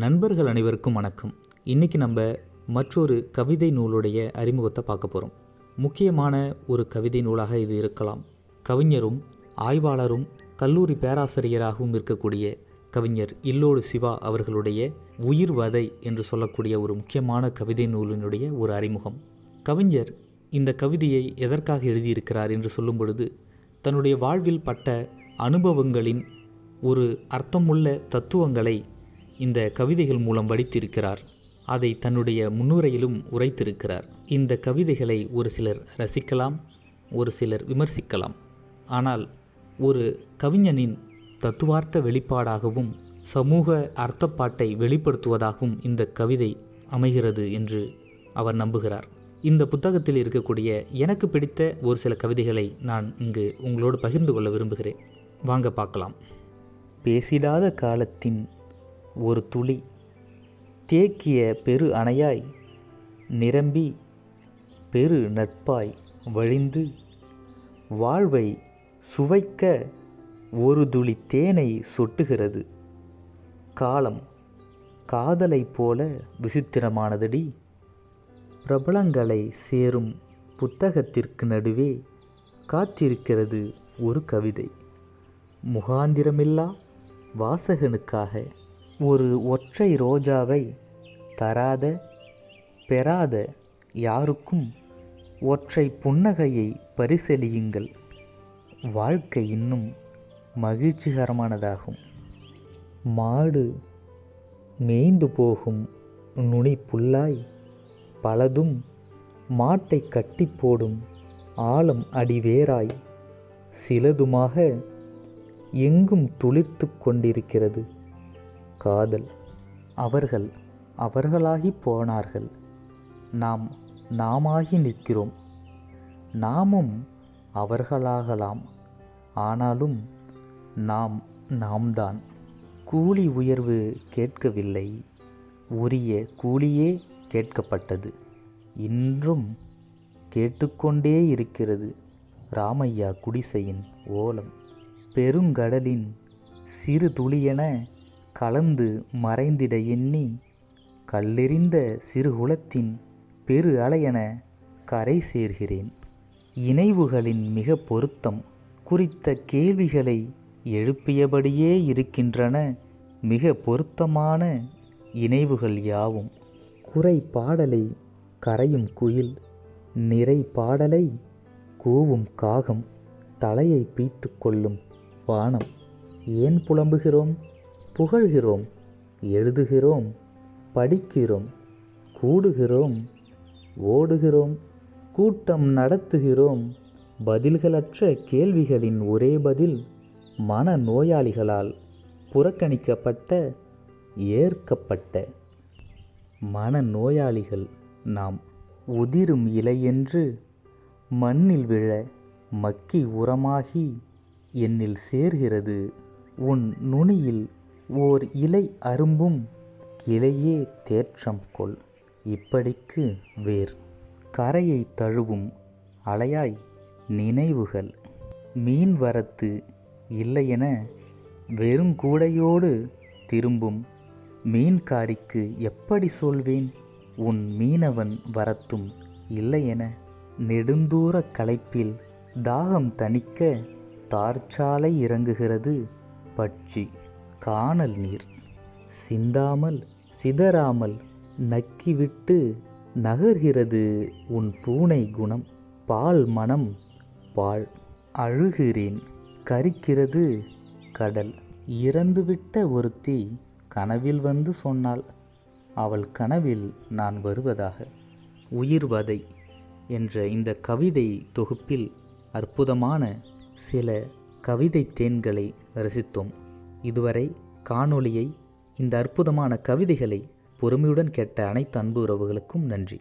நண்பர்கள் அனைவருக்கும் வணக்கம். இன்றைக்கி நம்ம மற்றொரு கவிதை நூலுடைய அறிமுகத்தை பார்க்க போகிறோம் முக்கியமான ஒரு கவிதை நூலாக இது இருக்கலாம். கவிஞரும் ஆய்வாளரும் கல்லூரி பேராசிரியராகவும் இருக்கக்கூடிய கவிஞர் இல்லோடு சிவா அவர்களுடைய உயிர் வதை என்று சொல்லக்கூடிய ஒரு முக்கியமான கவிதை நூலினுடைய ஒரு அறிமுகம். கவிஞர் இந்த கவிதையை எதற்காக எழுதியிருக்கிறார் என்று சொல்லும் பொழுது தன்னுடைய வாழ்வில் பட்ட அனுபவங்களின் ஒரு அர்த்தமுள்ள தத்துவங்களை இந்த கவிதைகள் மூலம் வடித்திருக்கிறார். அதை தன்னுடைய முன்னுரையிலும் உரைத்திருக்கிறார். இந்த கவிதைகளை ஒரு சிலர் ரசிக்கலாம் ஒரு சிலர் விமர்சிக்கலாம். ஆனால் ஒரு கவிஞனின் தத்துவார்த்த வெளிப்பாடாகவும் சமூக அர்த்தப்பாட்டை வெளிப்படுத்துவதாகவும் இந்த கவிதை அமைகிறது என்று அவர் நம்புகிறார். இந்த புத்தகத்தில் இருக்கக்கூடிய எனக்கு பிடித்த ஒரு சில கவிதைகளை நான் இங்கு உங்களோடு பகிர்ந்து கொள்ள விரும்புகிறேன். வாங்க பார்க்கலாம். பேசிடாத காலத்தின் ஒரு துளி தேக்கிய பெரு அணையாய் நிரம்பி பெரு நட்பாய் வழிந்து வாழ்வை சுவைக்க ஒரு துளி தேனை சொட்டுகிறது. காலம் காதலைப் போல விசித்திரமானதடி. பிரபலங்களை சேரும் புத்தகத்திற்கு நடுவே காத்திருக்கிறது ஒரு கவிதை. முகாந்திரமில்லா வாசகனுக்காக ஒரு ஒற்றை ரோஜாவை தராத பெறாத யாருக்கும் ஒற்றை புன்னகையை பரிசலியுங்கள். வாழ்க்கை இன்னும் மகிழ்ச்சிகரமானதாகும். மாடு மேய்ந்து போகும் நுனி புல்லாய் பலதும் மாட்டை கட்டி போடும் ஆழம் அடிவேராய் சிலதுமாக எங்கும் துளிர்த்து கொண்டிருக்கிறது. காதல். அவர்கள் அவர்களாகி போனார்கள். நாம் நாமாகி நிற்கிறோம். நாமும் அவர்களாகலாம். ஆனாலும் நாம் நாம்தான். கூலி உயர்வு கேட்கவில்லை. உரிய கூலியே கேட்கப்பட்டது. இன்றும் கேட்டுக்கொண்டே இருக்கிறது ராமையா குடிசையின் ஓலம். பெருங்கடலின் சிறு துளியென கலந்து மறைந்திட எண்ணி கல்லெறிந்த சிறுகுலத்தின் பெரு அலையென கரை சேர்கிறேன். இணைவுகளின் மிக பொருத்தம் குறித்த கேள்விகளை எழுப்பியபடியே இருக்கின்றன. மிக பொருத்தமான இணைவுகள் யாவும்? குறை பாடலை கரையும் குயில் நிறை பாடலை கூவும் காகம் தலையை பீத்து கொள்ளும் வானம். ஏன் புலம்புகிறோம்? புகழ்கிறோம் எழுதுகிறோம் படிக்கிறோம் கூடுகிறோம் ஓடுகிறோம் கூட்டம் நடத்துகிறோம் பதில்களற்ற கேள்விகளின் ஒரே பதில் மன நோயாளிகளால் புறக்கணிக்கப்பட்ட ஏற்கப்பட்ட மன நோயாளிகள் நாம் உதிரும் இலையென்று மண்ணில் விழ மக்கி உரமாகி என்னில் சேர்கிறது உன் நுனியில் ஓர் இலை அரும்பும் கிளையே தேற்றம் கொள். இப்படிக்கு வேர். கரையை தழுவும் அலையாய் நினைவுகள். மீன் வரத்து இல்லையென வெறுங்கூடையோடு திரும்பும். மீன்காரிக்கு எப்படி சொல்வேன்? உன் மீனவன் வரத்தும் இல்லையென நெடுந்தூர களைப்பில் தாகம் தணிக்க தார்ச்சாலை இறங்குகிறது பட்சி. காணல் நீர். சிந்தாமல் சிதறாமல் நக்கிவிட்டு நகர்கிறது உன் பூனை குணம். பால் மனம் பால் அழுகிறேன். கரிக்கிறது கடல். இறந்துவிட்ட ஒருத்தி கனவில் வந்து சொன்னாள் அவள் கனவில் நான் வருவதாக. உயிர்வதை என்ற இந்த கவிதை தொகுப்பில் அற்புதமான சில கவிதை தேன்களை ரசித்தோம். இதுவரை காணொளியை இந்த அற்புதமான கவிதைகளை பொறுமையுடன் கேட்ட அனைத்து அன்பு உறவுகளுக்கும் நன்றி.